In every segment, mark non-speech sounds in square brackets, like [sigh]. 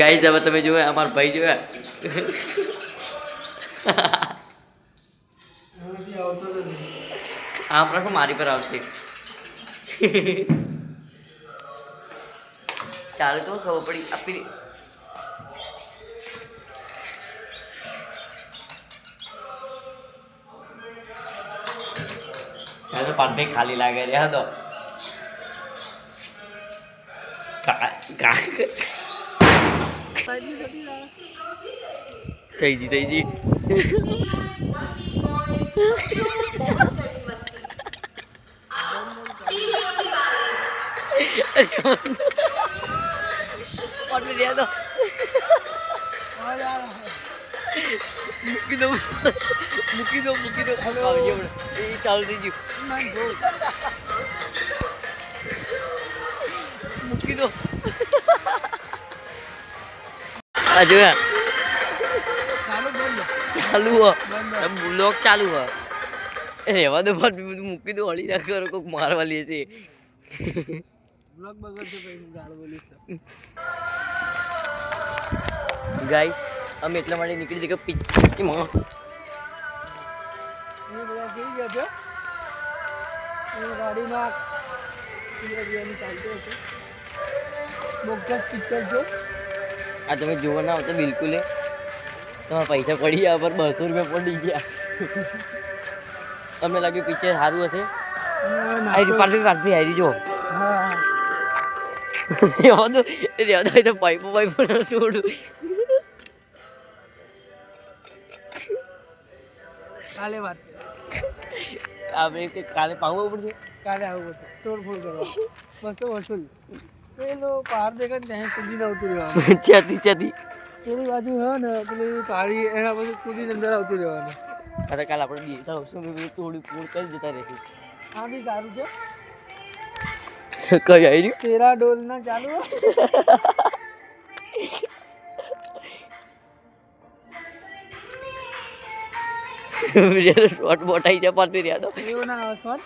Guys હવે તમે જોયા અમારા ભાઈ જોયા આમ રાખો, મારી પર આવશે. ચાલ તો ખબર પડી? આપી તો પાટભાઈ ખાલી લાગે રહ્યા તો. થઈ જી થઈ જી મૂકી દો મૂકી દો મૂકી દો. એ ચાલુ થઈ ગયું. મૂકી દો આ જોયા ચાલુ બંધ. ચાલુ હો. બ્લોક ચાલુ હો. રહેવા દો બધું મૂકી દો હળી ના કરો કોઈક મારવા લે છે. બ્લોક બગડશે પછી હું ગાળ બોલીશ. ગાઈસ અમે એટલા માટે નીકળી જઈએ કે પિચ એમાં એ બધા કેવી ગયા છે? એ ગાડીમાં ચાલતું હશે. બોગસ પિક્ચર જો. આ તમે જોવા ના આવતો બિલકુલ તમારા પૈસા પડી ગયા પર બસો રૂપિયા પડી ગયા. તમને લાગ્યું પિક્ચર સારું હશે? હારી પાર્ટી પાર્ટી આવી જો હા. રહેવા દો રહેવા દો તો પાઇપો પાઇપો ના છોડું. કાલે વાત. આપણે કાલે પાવવું પડશે? કાલે આવવું પડશે. તોડફોડ કરવા. બસો વસૂલ. પેલો પહાડ દેખાય ને ત્યાં કૂદીને આવતું રહેવાનું. ત્યાંથી ત્યાંથી. પેલી બાજુ હે ને પેલી પાડી એના પછી કૂદીને અંદર આવતું રહેવાનું. અરે કાલે આપણે ને બધું થોડી પૂર કરી જતા રહેશું. આ બી સારું છે. કઈ આવી તેરા ડોલ ના ચાલુ હો. શોર્ટ બોટ આવી જાય પાછી રહ્યા તો. એવું ના આવે સોન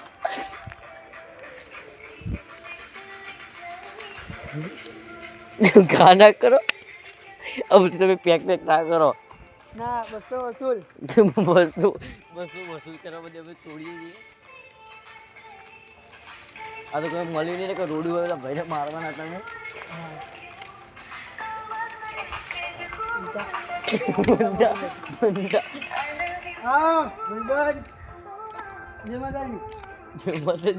ગાના કરો. હવે તમે પેક પેક ના કરો. ના બસો વસૂલ. બસો બસો વસૂલ કરવા બધે અમે તોડીએ છીએ. આ તો કોઈ મળ્યું નહીં કોઈ કે રોડ હોય ભાઈને મારવાના તમે હા જય માતાજી. જે મદદ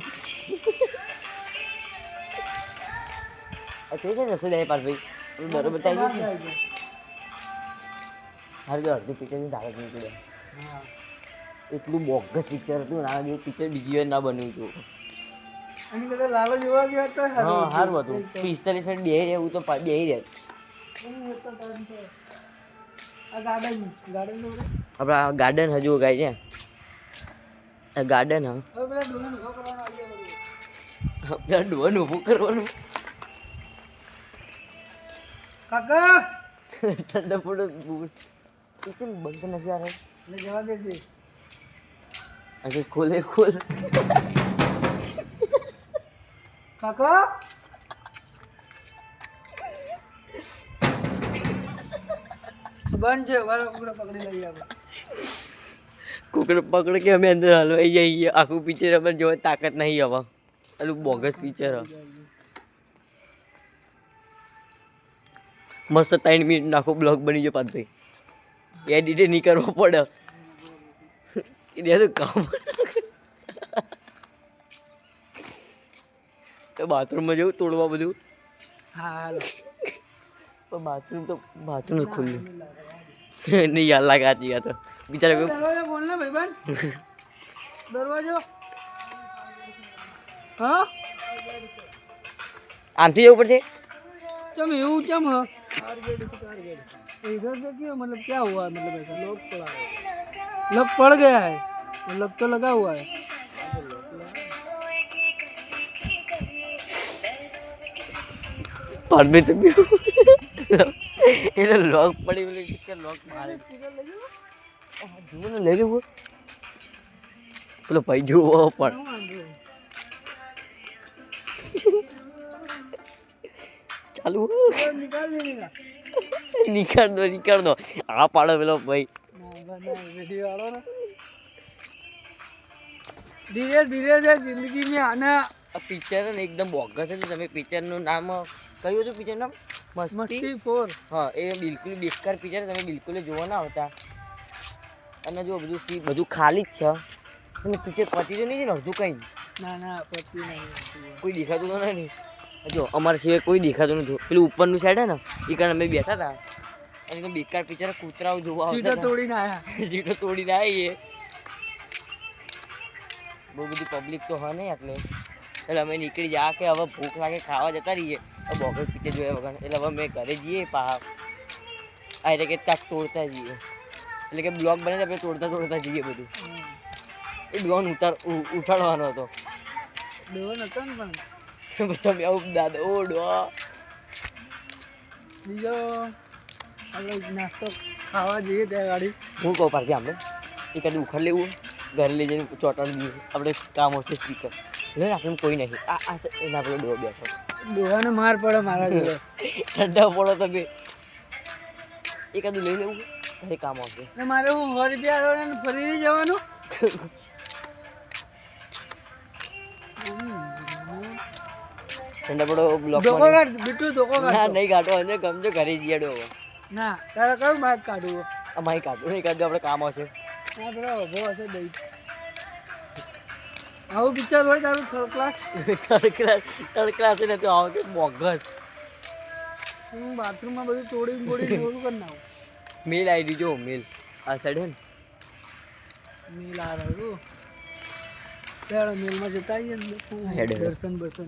રસોઈ જાય પાર ભાઈ બરોબર થઈ છે હારે તો અડધી પિક્ચરની ધારક નીકળ્યા હા એટલું બોગસ પિક્ચર હતું ના જેવું પિક્ચર બીજી વાર ના બન્યું હતું અને કદાચ લાલો જોવા ગયા તો હા સારું હતું પિસ્તાલીસ મિનિટ બે રહેવું તો બે રહે આપણા ગાર્ડન નો હજુ ગાય છે ગાર્ડન હા પેલા કરવાનું ઊભો કરવાનો કાકા! ઠંડા પડો બંધ નથી આ એટલે જવા છે. અરે ખોલે ખોલ. કાકા! બંધ છે વાળો કુકડો પકડી લઈએ આપણે. કુકડો પકડ કે અમે અંદર હલવાઈ જઈએ. આખું પિક્ચર અમે જોવા તાકાત નહીં હવે પેલું બોગસ પિક્ચર મસ્ત ત્રણ મિનિટ નાખો બ્લોગ બની ગયો પાર્થભાઈ એડિટે નહીં કરવો પડે. તો કામ તો બાથરૂમમાં જવું તોડવા બધું? હા પણ બાથરૂમ તો બાથરૂમ ખુલ્લું. નહીં યાર લાગાતી યાર તો. બિચારા બોલ ને ભાઈબંધ દરવાજો. હા? આમથી જવું પડશે? ચમ એવું ચમ હા? इधर से क्यों मतलब क्या हुआ मतलब ऐसा लोग पड़ा है। लोग पड़ गया है तो लोग तो लगा हुआ है। पढ़ भी तो भी इधर लॉक पड़ी बोले क्या लॉक मारे। झूल ले ले वो बोलो भाई झूल वो पढ़ हाँ, हाँ, हाँ। का [laughs] નીકળ દો નીકળ દો આ પાડો પેલો ભાઈ. ધીરે ધીરે છે જિંદગી મેં આના પિક્ચર ને એકદમ બોગસ છે તમે પિક્ચરનું નામ કયું હતું પિક્ચર નામ? મસ્તી? મસ્તી ફોર હા એ બિલકુલ બેકાર પિક્ચર તમે બિલકુલ જોવા ના આવતા. અને જો બધું સી બધું ખાલી જ છે. અને પિક્ચર પતી તો નહીં છે ને અડધું કંઈ. ના ના પતી નહીં કોઈ દેખાતું તો નહીં જો અમારા સિવાય કોઈ દેખાતું નથી પેલું ઉપરનું સાઈડ હે ને એ કારણ અમે બેઠા હતા. અને એકદમ બેકાર પિક્ચર કૂતરાઓ જોવા સીટો આવતા હતા. તોડીને આયા. [laughs] સીટો તોડીને આવીએ બહુ બધી પબ્લિક તો હા નહીં એટલે. એટલે અમે નીકળી જા કે હવે ભૂખ લાગે ખાવા જતા રહીએ. તો બોગસ પિક્ચર જોયા વગર. એટલે હવે અમે ઘરે જઈએ પા આ એટલે કે ત્યાં તોડતા જઈએ. એટલે કે બ્લોગ બને આપણે તોડતા તોડતા જઈએ બધું. એ ડોન ઉતાર ઉ- ઉઠાડવાનો હતો. ડોન હતો ને પણ. તમે આવું દાદા ઓડો બીજો આપણે નાસ્તો ખાવા જઈએ ત્યાં ગાડી હું કહું પારથી આપણે એકાદ ઉખર લેવું ઘરે લઈ જઈને ચોટાડી દઈએ આપણે કામ હશે સ્પીકર લે આપણે કોઈ નહીં આ આ એના આપણે ડો બેઠો ડોહાને માર પડે મારા જોડે ઠંડા પડો તમે એકાદું લઈ લેવું ઘરે કામ આવશે મારે હું સો રૂપિયા ફરી જવાનું પડો બ્લોક ડોકો કાઢ બીટુ ડોકો કાઢ. ના નહીં કાઢો અને ગમજો ઘરે જઈએ ડોકો ના તારે કયું બાઇક કાઢવું? માઈક કાઢો નહીં કાઢો આપણે કામ હશે. ના પેલા ઊભો હશે દઈ આવું પિક્ચર હોય તારું third class third class third class એટલે તો આવો કે મોગસ હું બાથરૂમમાં બધું તોડી મોડી જોડું કરી નાખું. મેલ આઈડી જો મેલ આ સાઈડ હે ને? મેલ આ રહ્યું. ત્યારે મેલમાં જતા આવીએ. દર્શન બર્શન